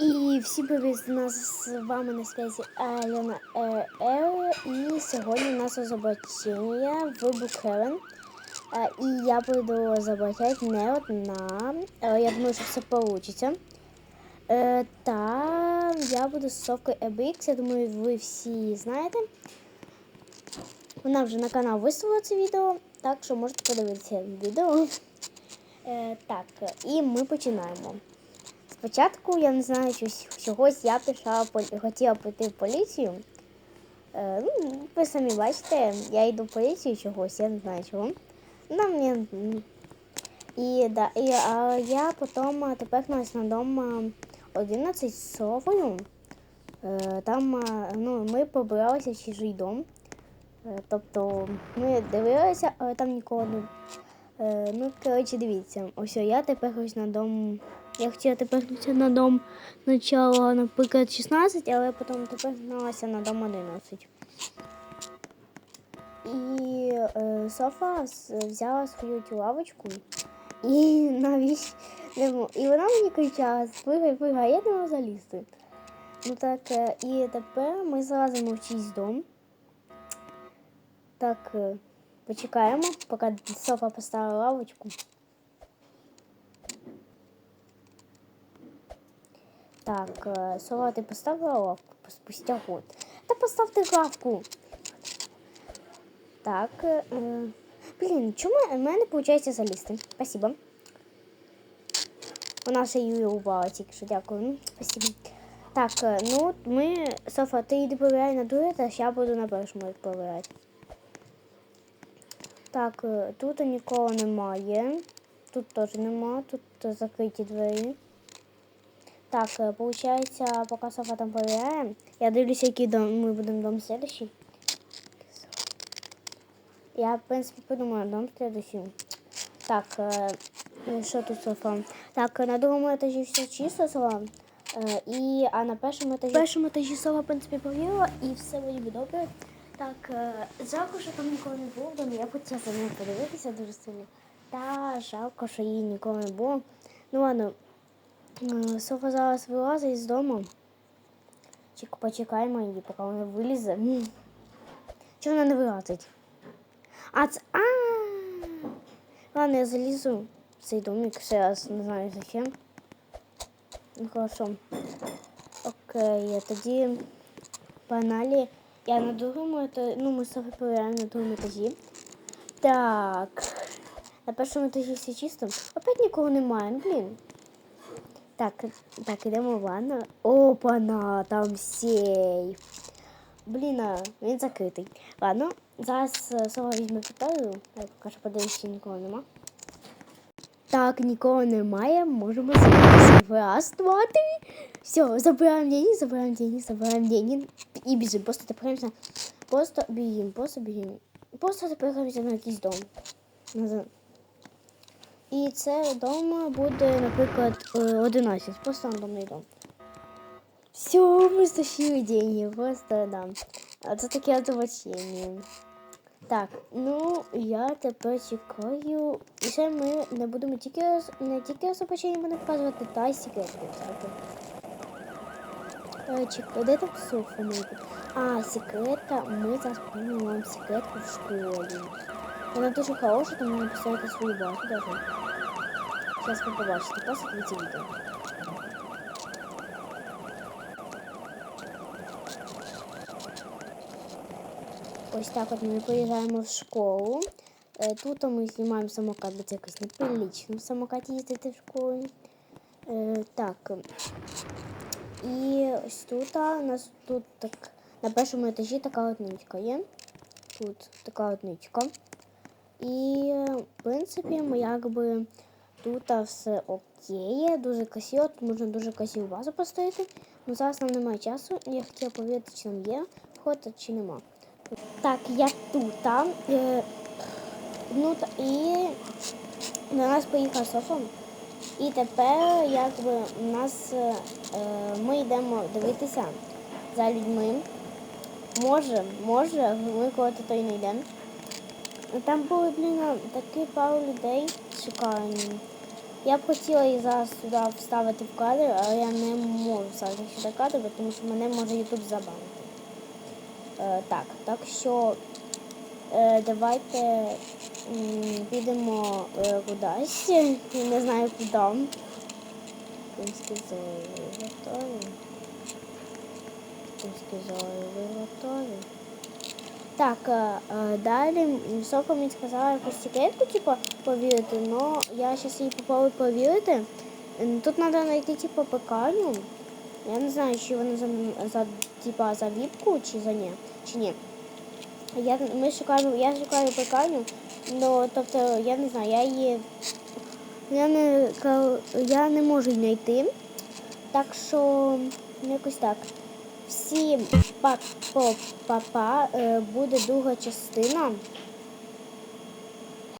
І всім привіт, нас з вами на связі Альона Р. І сьогодні у нас розоблачення в Букхевен. І я буду заблачати не одна. Е, Я думаю, що все вийде. Та я буду з Совкою EBX, я думаю, ви всі знаєте. Вона вже на канал виставила це відео, так що можете подивитися відео. Е, Так, і ми починаємо. Спочатку я не знаю, чогось, чогось я пішла, хотіла піти в поліцію. Е, ну, ви самі бачите, я йду в поліцію чогось, я не знаю чого. Ну, мені... І, да, і а я потім тепер на дом 11 з совою. Е, там ну, ми побиралися в чужий дом. Е, тобто ми дивилися, але там нікого не. Е, ну, коротше, дивіться, ось я тепер ось на дом. Я хотіла тепер на дом начала, наприклад, 16, але потім тепер гналася на дом 11. І е, Софа взяла свою цю лавочку і навіть і вона мені кричала, спигай, спигай, я не можу залізти. Ну так, е, і тепер ми залазимо в чийсь дом. Так, е, почекаємо, поки Софа поставила лавочку. Так, е, Сова, ти поставила лавку спустя год. Та поставте лавку. Так. е, е, Блін, чому в мене не виходить залізти? Спасибо. Вона ще її убала тільки що, дякую. Спасибо. Так, е, ну ми. Софа, ти йди повіряй на друге, та я буду на першому відповідати. Так, е, тут нікого немає. Тут теж немає, тут е, закриті двері. Так, е, получается, пока Софа там проверяем, я дивлюся, який дом ми будемо дом следующий. Я, в принципі, подумала, дом следующий. Так, е, е, що тут Софа? Так, е, на другому етажі все чисто, Софа. Е, І, а на першому етажі... першому етажі Софа, в принципі, повірила, і все вроді добре. Так, е, жалко, що там нікого не було домі. Я хотіла за нею подивитися дуже сильно. Та жалко, що її нікого не було. Ну ладно, Е, Софа зараз вилазить з дому. Чек, почекаємо її, поки вона вилізе. Чого вона не вилазить? А це. А! Ладно, я залізу в цей домик ще раз, не знаю зачем. Ну хорошо. Окей, тоді погнали. Я на другому етажі, ну ми з перевіряємо на другому етажі. Так. На першому етажі все чисто. Опять нікого немає, ну, блін. Так, так, ідемо в ванну. Опана, там сейф. Блін, він закритий. Ладно, зараз е, Сова візьме підпалю. Я поки що нікого нема. Так, нікого немає, можемо зібратися. Раз, два, три. Все, забираємо деньги, забираємо деньги, забираємо деньги. І біжимо, просто тепер Просто біжимо, просто біжимо. Просто тепер на якийсь дом. І це вдома буде, наприклад, е, 11. Просто рандомний дом. Все, ми стащили деньги, просто да. А це таке озвучення. Так, ну я тепер чекаю. І ще ми не будемо тільки не тільки озвучення будемо показувати, та й секрет будемо робити. Е, Чекай, де там софа має бути? А, секрета, ми зараз покажемо вам секретку в школі. Вона дуже хороша, тому ви написати свою базу даже. Зараз ви побачите, просто дивіться відео. Ось так от ми приїжджаємо в школу. Е, Тут ми знімаємо самокат, бо це якось неприлично в самокаті їздити в школу. Е, Так. І ось тут у нас тут так на першому етажі така от є. Тут така от. І, е, в принципі, ми якби тут все окей, дуже красиво, тут можна дуже красиву базу поставити. Ну зараз нам немає часу, я хотіла повірити, чи там є вход, чи нема. Так, я тут. Е, ну, і до нас поїхав Софа. І тепер якби у нас е, е, ми йдемо дивитися за людьми. Може, може, ми коли-то то й не йдемо. Там були, блін, такі пару людей шикарні. Я б хотіла їх зараз сюди вставити в кадр, але я не можу писати сюди кадри, тому що мене може YouTube забанити. Е, так, так що давайте підемо е, кудись. Я не знаю куди. Кримські зої ви готові. Кримські зої ви готові. Так, е, е, далі Софа мені сказала якусь секретку, типу, повірити, але я зараз її попробую повірити. Тут треба знайти типу пекарню. Я не знаю, чи вона за, за, типа, за віпку, чи за ні. Чи ні. Я, ми шукаємо, я шукаю пекарню, ну, тобто, я не знаю, я її. Я не, я не можу знайти. Так що ну, якось так. Всім па-па-па-па. Е, буде друга частина.